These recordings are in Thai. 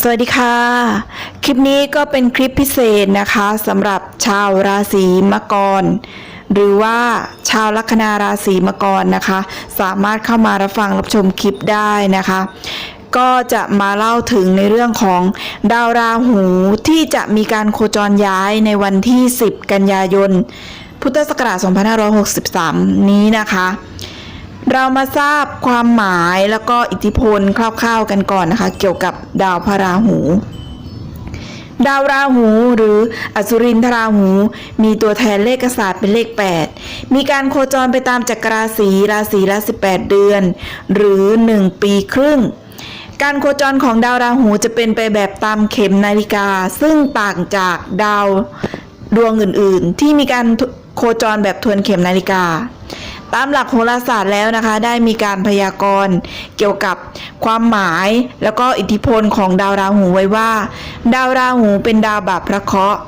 สวัสดีค่ะ คลิปนี้ก็เป็นคลิปพิเศษนะคะสำหรับชาวราศีมังกร หรือว่าชาวลัคนาราศีมังกรนะคะ สามารถเข้ามารับฟังรับชมคลิปได้นะคะ ก็จะมาเล่าถึงในเรื่องของดาวราหูที่จะมีการโคจรย้ายในวันที่ 10 กันยายน พุทธศักราช 2563 นี้นะคะ เรามาทราบความหมายแล้วก็อิทธิพลคร่าวๆกันก่อนนะคะ เกี่ยวกับดาวพระราหู ดาวราหูหรืออสุรินทราหู มีตัวแทนเลขศาสตร์เป็นเลข 8 มีการโคจรไปตามจักรราศีราศีละ 18 เดือน หรือ 1 ปีครึ่งการโคจรของดาวราหูจะเป็นไปแบบตามเข็มนาฬิกา ซึ่งต่างจากดาวดวงอื่นๆ ที่มีการโคจรแบบทวนเข็มนาฬิกา ตามหลักโหราศาสตร์แล้วนะคะ ได้มีการพยากรณ์เกี่ยวกับความหมายแล้วก็อิทธิพลของดาวราหูไว้ว่า ดาวราหูเป็นดาวบาปพระเคราะห์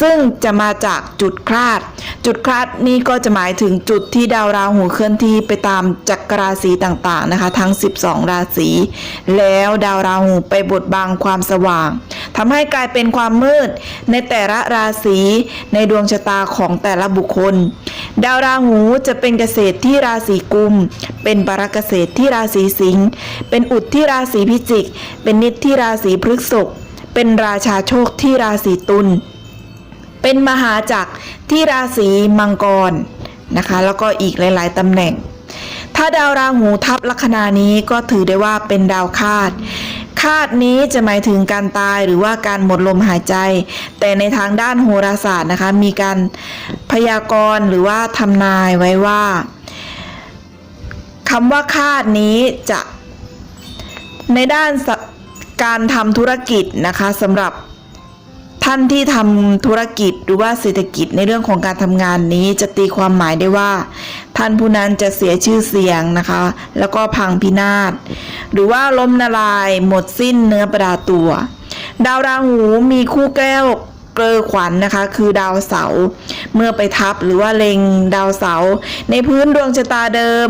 ซึ่งจะมาจากจุดคลาด จุดคลาดนี่ก็จะหมายถึงจุดที่ดาวราหูเคลื่อนที่ไปตามจักรราศีต่างๆนะคะ ทั้ง 12 ราศีแล้วดาวราหูไปบดบังความสว่างทำให้กลายเป็นความมืดในแต่ละราศีในดวงชะตาของแต่ละบุคคล ดาวราหูจะเป็นเกษตรที่ราศีกุม เป็นปรเกษตรที่ราศีสิงห์เป็นอุดที่ราศีพิจิก เป็นนิดที่ราศีพฤษภเป็นราชาโชคที่ราศีตุล เป็นมหาจักรที่ราศีมังกรนะคะ แล้วก็อีกหลาย ๆตำแหน่ง ถ้าดาวราหูทับลัคนานี้ก็ถือได้ว่าเป็นดาวคาดคาดนี้จะหมายถึงการตายหรือว่าการหมดลมหายใจ แต่ในทางด้านโหราศาสตร์นะคะ มีการพยากรณ์หรือว่าทำนายไว้ว่าคำว่าคาดนี้จะในด้านการทำธุรกิจนะคะสำหรับ ท่านที่ทำธุรกิจหรือว่าเศรษฐกิจในเรื่องของการทำงานนี้จะตีความหมายได้ว่า ท่านผู้นั้นจะเสียชื่อเสียงนะคะ แล้วก็พังพินาศหรือว่าล้มละลายหมดสิ้นเนื้อประดาตัว ดาวราหูมีคู่แก้วเกลอขวัญนนะคะ คือดาวเสาเมื่อไปทับหรือว่าเล็งดาวเสา ในพื้นดวงชะตาเดิม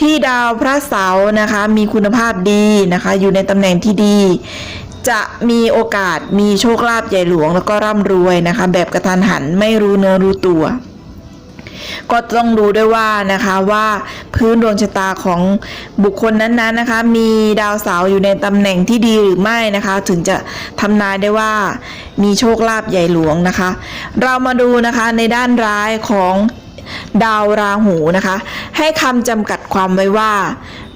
ที่ดาวพระเสานะคะ มีคุณภาพดีนะคะ อยู่ในตำแหน่งที่ดี จะมีโอกาสมีโชคลาภใหญ่หลวงแล้วก็ร่ำรวยนะคะ แบบกระทันหันไม่รู้เนื้อรู้ตัว ก็ต้องดูด้วยว่านะคะว่าพื้นดวงชะตาของบุคคลนั้นๆนะคะ มีดาวเสาร์อยู่ในตำแหน่งที่ดีหรือไม่นะคะ ถึงจะทำนายได้ว่ามีโชคลาภใหญ่หลวงนะคะ เรามาดูนะคะในด้านร้ายของ ดาวราหูนะคะ ให้คำจำกัดความไว้ว่า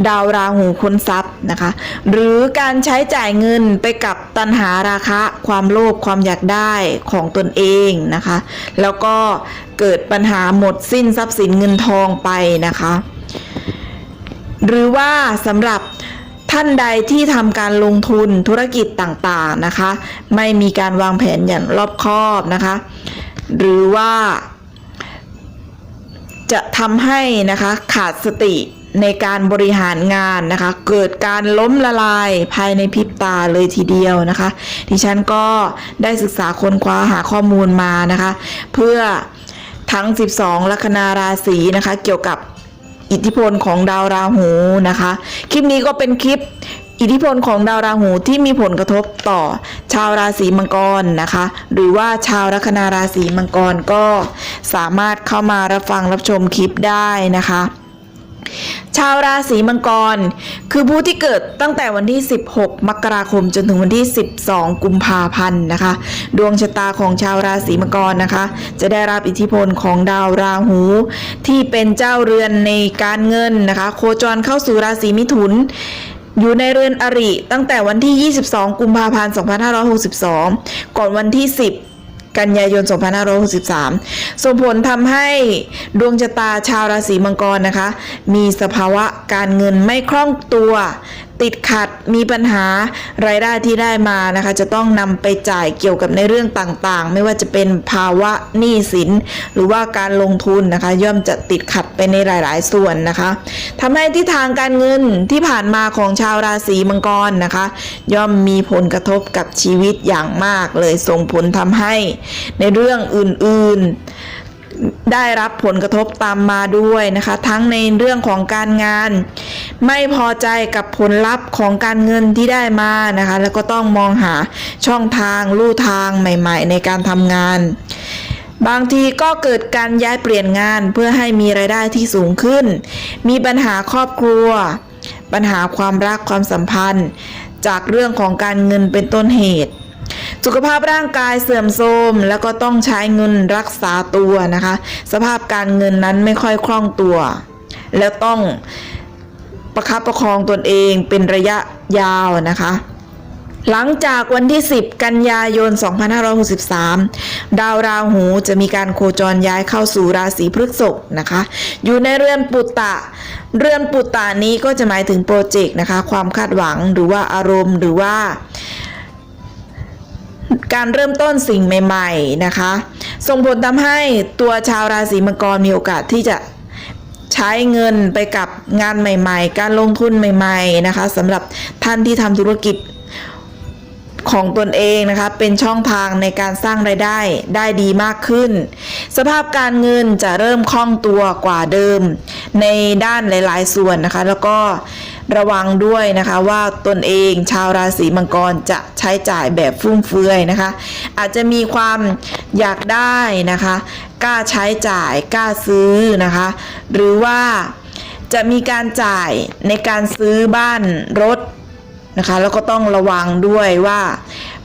ดาวราหูค้นทรัพย์นะคะ หรือการใช้จ่ายเงินไปกับตัณหาราคะ ความโลภความอยากได้ของตนเองนะคะ แล้วก็เกิดปัญหาหมดสิ้นทรัพย์สินเงินทองไปนะคะ หรือว่าสำหรับท่านใดที่ทำการลงทุนธุรกิจต่างๆนะคะ ไม่มีการวางแผนอย่างรอบคอบนะคะ หรือว่า จะทำให้นะคะขาดสติในการบริหารงานนะคะ เกิดการล้มละลายภายในพริบตาเลยทีเดียวนะคะ ดิฉันก็ได้ศึกษาค้นคว้าหาข้อมูลมานะคะ เพื่อทั้ง 12 ลัคนาราศีนะคะ เกี่ยวกับอิทธิพลของดาวราหูนะคะ คลิปนี้ก็เป็นคลิป อิทธิพลของดาวราหูที่มีผลกระทบต่อชาวราศีมังกรนะคะ หรือว่าชาวลัคนาราศีมังกรก็สามารถเข้ามารับฟังรับชมคลิปได้นะคะ ชาวราศีมังกร คือผู้ที่เกิดตั้งแต่วันที่ 16 มกราคมจนถึงวันที่ 12 กุมภาพันธ์นะคะ ดวงชะตาของชาวราศีมังกรนะคะ จะได้รับอิทธิพลของดาวราหู ที่เป็นเจ้าเรือนในการเงินนะคะ โคจรเข้าสู่ราศีมิถุน อยู่ในเรือนอริตั้งแต่วันที่ 22 กุมภาพันธ์ 2562 ก่อนวันที่ 10กันยายน 2563 ส่งผลทำให้ดวงชะตาชาวราศีมังกรนะคะ มีสภาวะการเงินไม่คล่องตัว ติดขัดมีปัญหารายได้ที่ได้มานะคะ จะต้องนำไปจ่ายเกี่ยวกับในเรื่องต่างๆ ไม่ว่าจะเป็นภาวะหนี้สิน หรือว่าการลงทุนนะคะ ย่อมจะติดขัดไปในหลาย ๆ ส่วนนะคะทำให้ทิศทางการเงินที่ผ่านมาของชาวราศีมังกรนะคะ ย่อมมีผลกระทบกับชีวิตอย่างมากเลยส่งผลทำให้ในเรื่องอื่น ได้รับผลกระทบตามมาด้วยนะคะ ทั้งในเรื่องของการงาน ไม่พอใจกับผลลัพธ์ของการเงินที่ได้มานะคะ แล้วก็ต้องมองหาช่องทางลู่ทางใหม่ ๆ ในการทำงาน บางทีก็เกิดการย้ายเปลี่ยนงานเพื่อให้มีรายได้ที่สูงขึ้น มีปัญหาครอบครัว ปัญหาความรักความสัมพันธ์ จากเรื่องของการเงินเป็นต้นเหตุ สุขภาพร่างกายเสื่อมโทรมแล้วก็ต้องใช้เงินรักษาตัวนะคะ สภาพการเงินนั้นไม่ค่อยคล่องตัว แล้วต้องประคับประคองตนเองเป็นระยะยาวนะคะหลังจากวันที่ 10 กันยายน 2563 ดาวราหูจะมีการโคจรย้ายเข้าสู่ราศีพฤษภนะคะ อยู่ในเรือนปุตตะ เรือนปุตตะนี้ก็จะหมายถึงโปรเจกต์นะคะ ความคาดหวังหรือว่าอารมณ์หรือว่า การเริ่มต้นสิ่งใหม่ ๆนะคะ ส่งผลทำให้ตัวชาวราศีมังกรมีโอกาสที่จะใช้เงินไปกับงานใหม่ ๆ การลงทุนใหม่ ๆนะคะสำหรับท่านที่ทำธุรกิจของตนเองนะคะเป็นช่องทางในการสร้างไรายได้ได้ดีมากขึ้น สภาพการเงินจะเริ่มคล่องตัวกว่าเดิม ในด้านหลาย ๆ ส่วนนะคะ แล้วก็ ระวังด้วยนะคะว่าตนเองชาวราศีมังกรจะใช้จ่ายแบบฟุ่มเฟือยนะคะ อาจจะมีความอยากได้นะคะกล้าใช้จ่ายกล้าซื้อนะคะ หรือว่าจะมีการจ่ายในการซื้อบ้านรถนะคะแล้วก็ต้องระวังด้วยว่า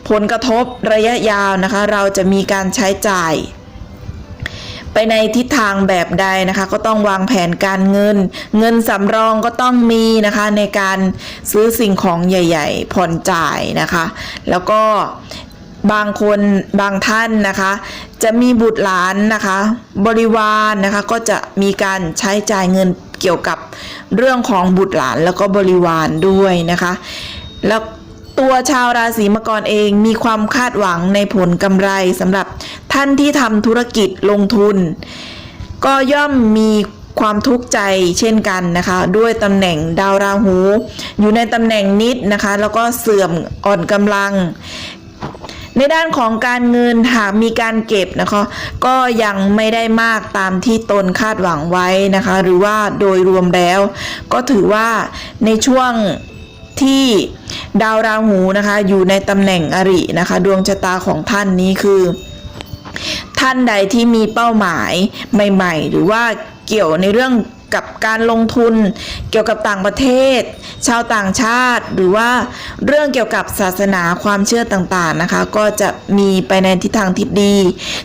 ผลกระทบระยะยาวนะคะ เราจะมีการใช้จ่าย ไปในทิศทางแบบใดนะคะ ก็ต้องวางแผนการเงิน เงินสำรองก็ต้องมีนะคะในการซื้อสิ่งของใหญ่ ๆ ผ่อนจ่ายนะคะ แล้วก็บางคนบางท่านนะคะ จะมีบุตรหลานนะคะ บริวารนะคะก็จะมีการใช้จ่ายเงินเกี่ยวกับเรื่องของบุตรหลานแล้วก็บริวารด้วยนะคะ แล้ว ตัวชาวราศีมังกรเองมีความคาดหวังในผลกำไรสำหรับท่านที่ทำธุรกิจลงทุน ก็ย่อมมีความทุกข์ใจเช่นกันนะคะ ด้วยตำแหน่งดาวราหู อยู่ในตำแหน่งนิดนะคะ แล้วก็เสื่อมอ่อนกำลัง ในด้านของการเงินหากมีการเก็บนะคะ ก็ยังไม่ได้มากตามที่ตนคาดหวังไว้นะคะ หรือว่าโดยรวมแล้ว ก็ถือว่าในช่วงที่ ดาวราหูนะคะ อยู่ในตำแหน่งอรินะคะ ดวงชะตาของท่านนี้คือ ท่านใดที่มีเป้าหมายใหม่ ๆ หรือว่าเกี่ยวในเรื่องกับการลงทุนเกี่ยวกับต่างประเทศ ชาวต่างชาติ หรือว่าเรื่องเกี่ยวกับศาสนาความเชื่อต่างๆนะคะ ก็จะมีไปในทิศทางที่ดี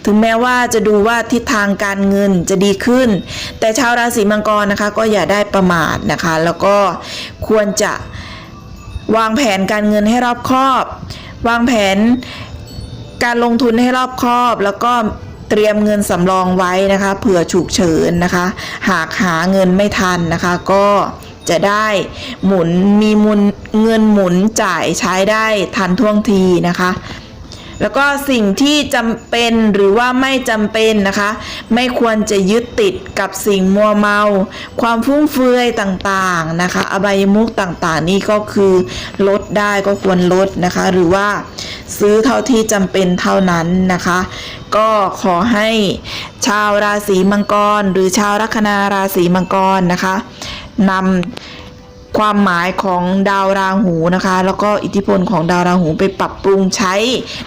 ถึงแม้ว่าจะดูว่าทิศทางการเงินจะดีขึ้น แต่ชาวราศีมังกรนะคะก็อย่าได้ประมาทนะคะ แล้วก็ควรจะ วางแผนการเงินให้รอบคอบ วางแผนการลงทุนให้รอบคอบ แล้วก็เตรียมเงินสำรองไว้นะคะ เผื่อฉุกเฉินนะคะ หากหาเงินไม่ทันนะคะ ก็จะได้หมุนมีมุนเงินหมุนจ่ายใช้ได้ทันท่วงทีนะคะ แล้วก็สิ่งที่จำเป็นหรือว่าไม่จำเป็นนะคะ ไม่ควรจะยึดติดกับสิ่งมัวเมา ความฟุ่มเฟือยต่างๆนะคะ อบายมุกต่างๆ นี่ก็คือลดได้ก็ควรลดนะคะ หรือว่าซื้อเท่าที่จำเป็นเท่านั้นนะคะ ก็ขอให้ชาวราศีมังกร หรือชาวลัคนาราศีมังกรนะคะนำ ความหมายของดาวราหูนะคะ แล้วก็อิทธิพลของดาวราหูไปปรับปรุงใช้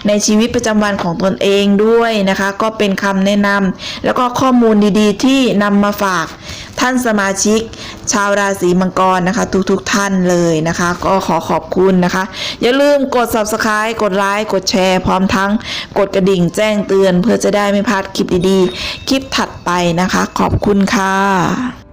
ในชีวิตประจำวันของตนเองด้วยนะคะ ก็เป็นคำแนะนำแล้วก็ข้อมูลดีๆ ที่นำมาฝากท่านสมาชิก ชาวราศีมังกรนะคะ ทุกๆท่านเลยนะคะ ก็ขอขอบคุณนะคะ อย่าลืมกด subscribe กดไลค์กดแชร์พร้อมทั้งกดกระดิ่งแจ้งเตือน เพื่อจะได้ไม่พลาดคลิปดีๆ คลิปถัดไปนะคะ ขอบคุณค่ะ